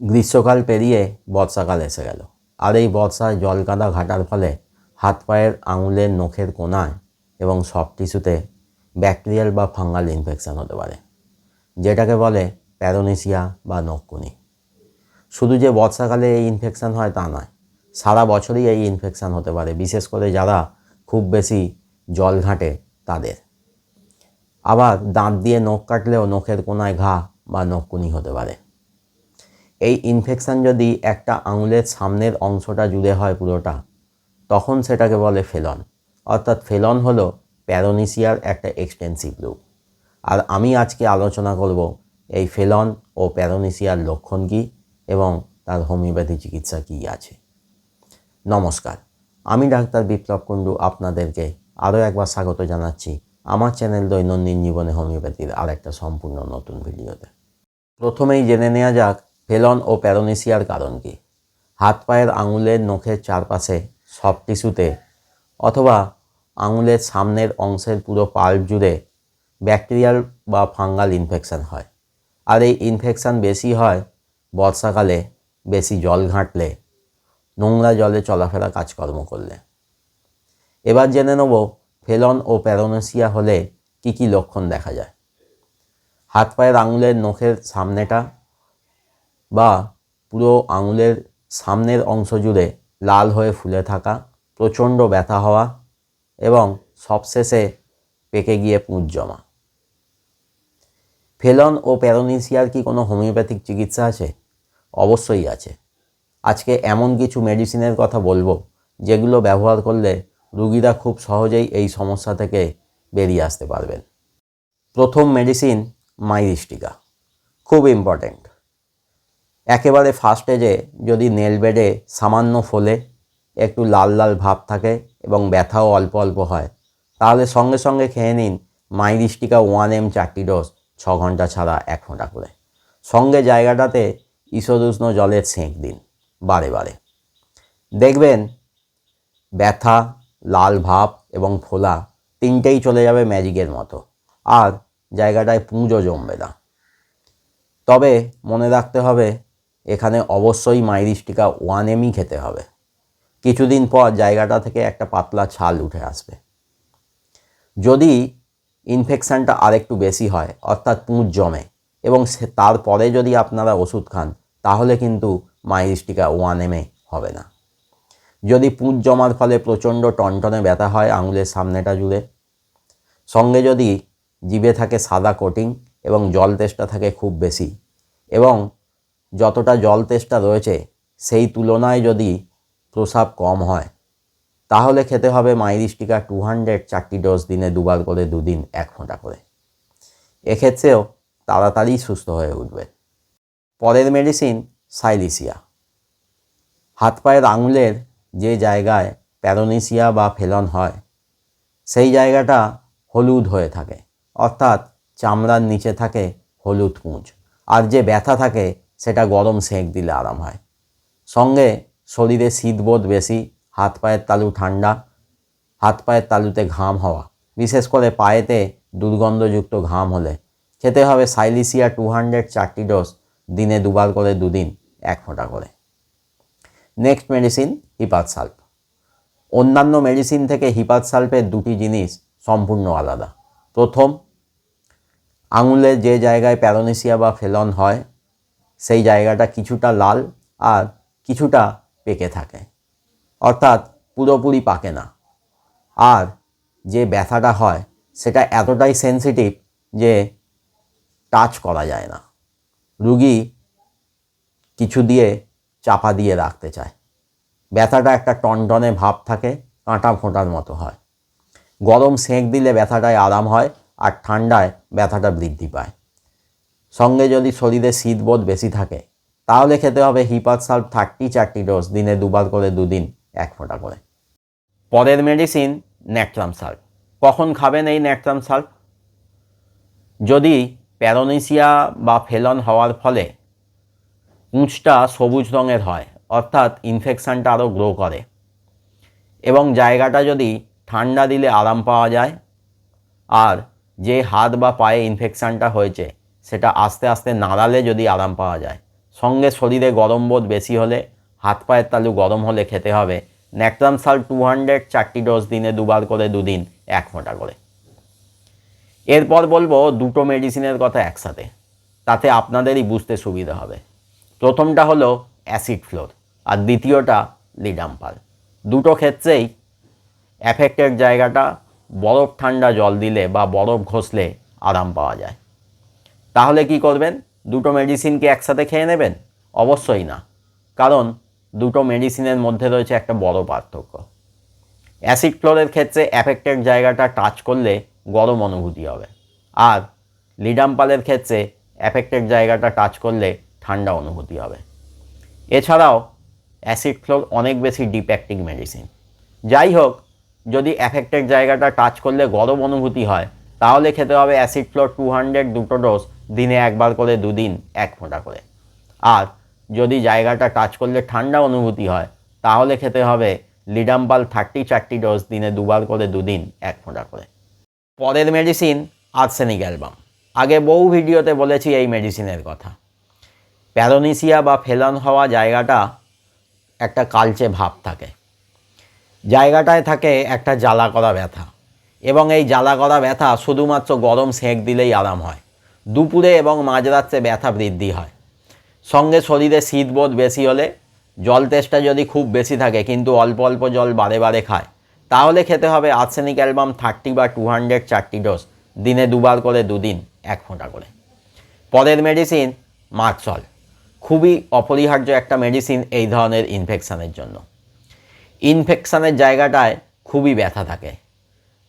গ্রীষ্মকাল পেরিয়ে বর্ষাকাল এসে গেল। আর এই বর্ষায় জল কাদা ঘাটার ফলে হাত পায়ের আঙুলের নখের কোনায় এবং সব টিস্যুতে ব্যাকটেরিয়াল বা ফাঙ্গাল ইনফেকশান হতে পারে, যেটাকে বলে প্যারোনেসিয়া বা নখকুনি। শুধু যে বর্ষাকালে এই ইনফেকশান হয় তা নয়, সারা বছরই এই ইনফেকশান হতে পারে, বিশেষ করে যারা খুব বেশি জল ঘাঁটে তাদের। আবার দাঁত দিয়ে নখ কাটলেও নখের কোনায় ঘা বা নখকুনি হতে পারে। এই ইনফেকশান যদি একটা আঙুলের সামনের অংশটা জুড়ে হয় পুরোটা, তখন সেটাকে বলে ফেলন অর্থাৎ ফেলন হলো প্যারোনিসিয়ার একটা এক্সটেন্সিভ রূপ আর আমি আজকে আলোচনা করব এই ফেলন ও প্যারোনিসিয়ার লক্ষণ কী এবং তার হোমিওপ্যাথি চিকিৎসা কী আছে। নমস্কার, আমি ডাক্তার বিপ্লব কুণ্ডু আপনাদেরকে আরও একবার স্বাগত জানাচ্ছি আমার চ্যানেল দৈনন্দিন জীবনে হোমিওপ্যাথির আরেকটা সম্পূর্ণ নতুন ভিডিওতে। প্রথমেই জেনে নেওয়া যাক ফেলন ও প্যারোনেসিয়ার কারণ কী? হাত পায়ের আঙুলের নখের চারপাশে সব টিস্যুতে অথবা আঙুলের সামনের অংশের পুরো পাল্প জুড়ে ব্যাকটেরিয়াল বা ফাঙ্গাল ইনফেকশান হয়। আর এই ইনফেকশান বেশি হয় বর্ষাকালে, বেশি জল ঘাঁটলে, নোংরা জলে চলাফেরা কাজকর্ম করলে। এবার জেনে নেব ফেলন ও প্যারোনেসিয়া হলে কি কি লক্ষণ দেখা যায়। হাত পায়ের আঙুলের নখের সামনেটা বা পুরো আঙুলের সামনের অংশ জুড়ে লাল হয়ে ফুলে থাকা প্রচণ্ড ব্যথা হওয়া এবং সবশেষে পেকে গিয়ে পুঁজ জমা। ফেলন ও প্যারোনিসিয়ার কি কোনো হোমিওপ্যাথিক চিকিৎসা আছে? অবশ্যই আছে। আজকে এমন কিছু মেডিসিনের কথা বলব যেগুলো ব্যবহার করলে রুগীরা খুব সহজেই এই সমস্যা থেকে বেরিয়ে আসতে পারবেন। প্রথম মেডিসিন মাইরিস্টিকা। খুব ইম্পর্ট্যান্ট। একেবারে ফার্স্ট স্টেজে যদি নেল বেডে সামান্য ফোলে একটু লাল লাল ভাব থাকে এবং ব্যথাও অল্প অল্প হয়, তাহলে সঙ্গে সঙ্গে খেয়ে নিন মাইরিস্টিকা ওয়ান এম চারটি ডোজ ছ ঘণ্টা ছাড়া এক ফোঁটা করে। সঙ্গে জায়গাটাতে ঈষদুষ্ণ জলের সেঁক দিন বারে বারে। দেখবেন ব্যথা, লাল ভাব এবং ফোলা তিনটেই চলে যাবে ম্যাজিকের মতো, আর জায়গাটায় পুঁজও জমবে না। তবে মনে রাখতে হবে এখানে অবশ্যই মাইরিস্টিকা ওয়ান এমই খেতে হবে। কিছুদিন পর জায়গাটা থেকে একটা পাতলা ছাল উঠে আসবে। যদি ইনফেকশানটা আরেকটু বেশি হয়, অর্থাৎ পুঁজ জমে, এবং সে তারপরে যদি আপনারা ওষুধ খান, তাহলে কিন্তু মাইরিস্টিকা ওয়ান এমে হবে না। যদি পুঁজ জমার ফলে প্রচণ্ড টনটনে ব্যথা হয় আঙুলের সামনেটা জুড়ে, সঙ্গে যদি জিভে থাকে সাদা কোটিং এবং জল তেষ্টা থাকে খুব বেশি, এবং যতটা জল তেষ্টা রয়েছে, সেই তুলনায় যদি প্রসাব কম হয়, তাহলে খেতে হবে মাইরিস্টিকা টু হান্ড্রেড চারটি ডোজ দিনে দুবার করে দুদিন এক ফোঁটা করে। এক্ষেত্রেও তাড়াতাড়ি সুস্থ হয়ে উঠবে। পরের মেডিসিন সাইলিসিয়া হাত পায়ের আঙুলের যে জায়গায় প্যারোনেসিয়া বা ফেলন হয়, সেই জায়গাটা হলুদ হয়ে থাকে, অর্থাৎ চামড়ার নিচে থাকে হলুদ পুঁজ আর যে ব্যথা থাকে সেটা গরম সেঁক দিলে আরাম হয়। সঙ্গে শরীরে শীতবোধ বেশি, হাত পায়ের তালু ঠান্ডা, হাত পায়ের তালুতে ঘাম হওয়া, বিশেষ করে পায়েতে দুর্গন্ধযুক্ত ঘাম হলে। খেতে হবে সাইলিসিয়া টু হান্ড্রেড চারটি ডোজ, দিনে দুবার করে দুদিন, এক ফোঁটা করে। নেক্সট মেডিসিন হিপাত সাল্প অন্যান্য মেডিসিন থেকে হিপাত সাল্পের দুটি জিনিস সম্পূর্ণ আলাদা। প্রথম আঙুলের যে জায়গায় প্যারোনেসিয়া বা ফেলন হয় সেই জায়গাটা কিছুটা লাল আর কিছুটা পেকে থাকে। অর্থাৎ পুরোপুরি পাকে না। আর যে ব্যথাটা হয়, সেটা এতটাই সেন্সিটিভ যে টাচ করা যায় না। রুগী কিছু দিয়ে চাপা দিয়ে রাখতে চায়। ব্যথাটা একটা টনটনে ভাব থাকে, কাঁটা ফোঁটার মতো হয়। গরম সেঁক দিলে ব্যথাটায় আরাম হয় আর ঠান্ডায় ব্যথাটা বৃদ্ধি পায়। সঙ্গে যদি শরীরে শীতবোধ বেশি থাকে, তাহলে খেতে হবে হিপাত সাল্প থার্টি চারটি ডোজ, দিনে দুবার করে দুদিন এক ফোঁটা করে। পরের মেডিসিন ন্যাট্রাম সাল্প কখন খাবেন এই ন্যাট্রাম সাল্প যদি প্যারোনেসিয়া বা ফেলন হওয়ার ফলে পুঁচটা সবুজ রঙের হয়, অর্থাৎ ইনফেকশানটা আরও গ্রো করে, এবং জায়গাটা যদি ঠান্ডা দিলে আরাম পাওয়া যায়, আর যে হাত বা পায়ে ইনফেকশানটা হয়েছে সেটা আস্তে আস্তে নাড়ালে যদি আরাম পাওয়া যায়। সঙ্গে শরীরে গরম বোধ বেশি হলে, হাত পায়ের তালু গরম হলে খেতে হবে। ন্যাকট্রাম সাল টু হান্ড্রেড চারটি ডোজ দিনে দুবার করে দুদিন, এক ফোঁটা করে। এরপর বলব দুটো মেডিসিনের কথা একসাথে। তাতে আপনাদেরই বুঝতে সুবিধা হবে। প্রথমটা হলো অ্যাসিড ফ্লোর আর দ্বিতীয়টা লিডাম্পাল দুটো ক্ষেত্রেই অ্যাফেক্টেড জায়গাটা বরফ ঠান্ডা জল দিলে বা বরফ ঘষলে আরাম পাওয়া যায়। তাহলে কি করবেন? দুটো মেডিসিন কি একসাথে খেয়ে নেবেন? অবশ্যই না। কারণ দুটো মেডিসিনের মধ্যে রয়েছে একটা বড় পার্থক্য। অ্যাসিড ফ্লোরের ক্ষেত্রে অ্যাফেক্টেড জায়গাটা টাচ করলে গরম অনুভূতি হবে। আর লিডাম্পালের ক্ষেত্রে অ্যাফেক্টেড জায়গাটা টাচ করলে ঠান্ডা অনুভূতি হবে। এছাড়াও অ্যাসিড ফ্লোর অনেক বেশি ডিপ্যাক্টিং মেডিসিন যাই হোক, যদি অ্যাফেক্টেড জায়গাটা টাচ করলে গরম অনুভূতি হয়, তাহলে খেতে হবে অ্যাসিড ফ্লোর টু হান্ড্রেড দুটো ডোজ দিনে একবার করে, দুদিন এক ফোঁটা করে। আর যদি জায়গাটা টাচ করলে ঠান্ডা অনুভূতি হয়, তাহলে খেতে হবে লিডাম্পাল থার্টি চারটি ডোজ দিনে দুবার করে, দুদিন এক ফোঁটা করে। পরের মেডিসিন আর্সেনিক অ্যালবাম আগে বহু ভিডিওতে বলেছি এই মেডিসিনের কথা। প্যারোনিসিয়া বা ফেলন হওয়া জায়গাটা একটা কালচে ভাব থাকে। জায়গাটায় থাকে একটা জ্বালা করা ব্যথা। এবং এই জ্বালা করা ব্যথা শুধুমাত্র গরম সেঁক দিলেই আরাম হয়। দুপুরে এবং মাঝরাত্রে ব্যথা বৃদ্ধি হয়। সঙ্গে শরীরে শীতবোধ বেশি হলে জল তেষ্টা যদি খুব বেশি থাকে, কিন্তু অল্প অল্প জল বারে বারে খায়, তাহলে খেতে হবে আর্সেনিক অ্যালবাম থার্টি বা টু হান্ড্রেড চারটি ডোজ। দিনে দুবার করে দুদিন, এক ফোঁটা করে। পরের মেডিসিন মার্কসল খুবই অপরিহার্য একটা মেডিসিন এই ধরনের ইনফেকশানের জন্য। ইনফেকশানের জায়গাটায় খুবই ব্যথা থাকে।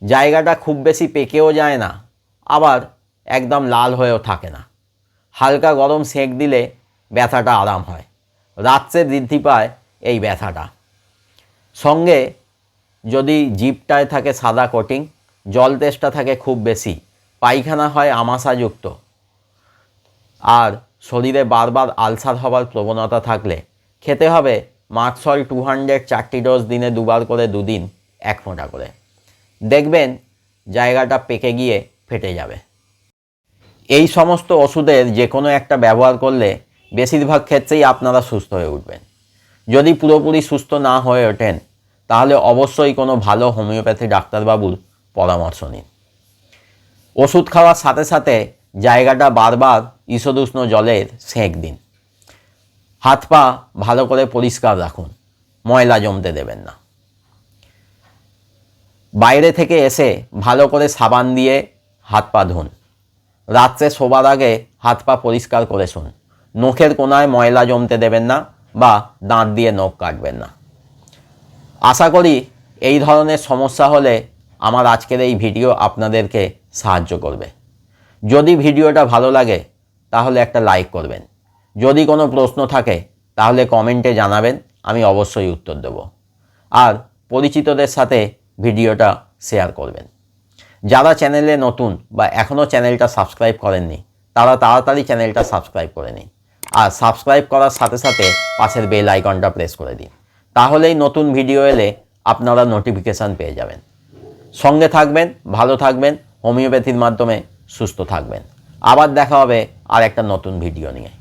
জায়গাটা খুব বেশি পেকেও যায় না, আবার একদম লাল হয়েও থাকে না। হালকা গরম সেঁক দিলে ব্যথাটা আরাম হয়। রাত্রে বৃদ্ধি পায় এই ব্যথাটা। সঙ্গে যদি জিপটায় থাকে সাদা কোটিং, জল তেষ্টা থাকে খুব বেশি, পায়খানা হয় আমাশাযুক্ত। আর শরীরে বারবার আলসার হবার প্রবণতা থাকলে খেতে হবে মার্কসল টু হান্ড্রেড চারটি ডোজ দিনে দুবার করে দুদিন, এক ফোঁটা করে। দেখবেন জায়গাটা পেকে গিয়ে ফেটে যাবে। এই সমস্ত ওষুধের যে কোনো একটা ব্যবহার করলে বেশিরভাগ ক্ষেত্রেই আপনারা সুস্থ হয়ে উঠবেন। যদি পুরোপুরি সুস্থ না হয়ে ওঠেন, তাহলে অবশ্যই কোনো ভালো হোমিওপ্যাথি ডাক্তারবাবুর পরামর্শ নিন। ওষুধ খাওয়ার সাথে সাথে জায়গাটা বারবার ঈষদুষ্ণ জলের সেঁক দিন। হাত পা ভালো করে পরিষ্কার রাখুন, ময়লা জমতে দেবেন না। বাইরে থেকে এসে ভালো করে সাবান দিয়ে হাত পা ধুন। রাত্রে শোবার আগে হাত পা পরিষ্কার করে শুন। নখের কোনায় ময়লা জমতে দেবেন না বা দাঁত দিয়ে নখ কাটবেন না। আশা করি এই ধরনের সমস্যা হলে আমার আজকের এই ভিডিও আপনাদেরকে সাহায্য করবে। যদি ভিডিওটা ভালো লাগে, তাহলে একটা লাইক করবেন। যদি কোনো প্রশ্ন থাকে, তাহলে কমেন্টে জানাবেন, আমি অবশ্যই উত্তর দেব। আর পরিচিতদের সাথে ভিডিওটা শেয়ার করবেন। যারা চ্যানেলে নতুন বা এখনও চ্যানেলটা সাবস্ক্রাইব করেননি, তারা তাড়াতাড়ি চ্যানেলটা সাবস্ক্রাইব করে নিন। আর সাবস্ক্রাইব করার সাথে সাথে পাশের বেল আইকনটা প্রেস করে দিন। তাহলেই নতুন ভিডিও এলে আপনারা নোটিফিকেশান পেয়ে যাবেন। সঙ্গে থাকবেন, ভালো থাকবেন, হোমিওপ্যাথির মাধ্যমে সুস্থ থাকবেন। আবার দেখা হবে আর একটা নতুন ভিডিও নিয়ে।